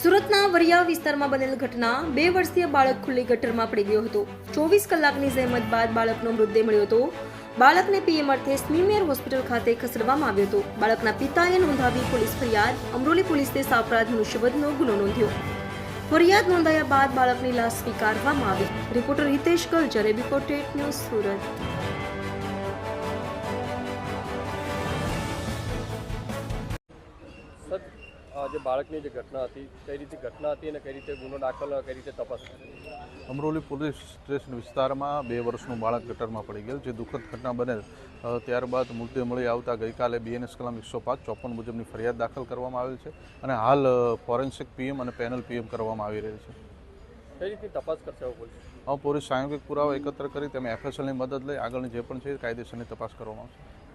સુરતના વરિયા વિસ્તારમાં બનેલ ઘટના બે વર્ષીય બાળક ખુલ્લી ગટરમાં પડી ગયો હતો. ચોવીસ કલાકની જહેમત બાદ બાળકનો મૃતદેહ મળ્યો હતો. બાળકને પીએમ અર્થે સ્મીમેર હોસ્પિટલ ખાતે ખસેડવામાં આવ્યો હતો. બાળકના પિતાએ નોંધાવી પોલીસ ફરિયાદ. અમરોલી પોલીસે સાપરાધ મનુષ્યવધનો ગુનો નોંધ્યો. ફરિયાદ નોંધાયા બાદ બાળકની લાશ સ્વીકારવામાં આવી. રિપોર્ટર હિતેશ ગલ એબી ટેટ ન્યૂઝ સુરત. જે બાળકની જે ઘટના હતી કઈ રીતે ઘટના હતી અને કઈ રીતે ગુનો દાખલ કઈ રીતે તપાસ અમરોલી પોલીસ સ્ટેશન વિસ્તારમાં બે વર્ષનું બાળક ગટરમાં પડી ગયેલ જે દુઃખદ ઘટના બનેલ. ત્યારબાદ મૃતદેહ મળી આવતા ગઈકાલે બીએનએસ કલમ એકસો પાંચ ચોપન મુજબની ફરિયાદ દાખલ કરવામાં આવેલ છે અને હાલ ફોરેન્સિક પીએમ અને પેનલ પીએમ કરવામાં આવી રહી છે. કઈ રીતની તપાસ કરશે પોલીસ? હા પોલીસ સાંયોગિક પુરાવા એકત્ર કરી તેમાં એફએસએલની મદદ લઈ આગળની જે પણ છે કાયદેસરની તપાસ કરવામાં આવશે.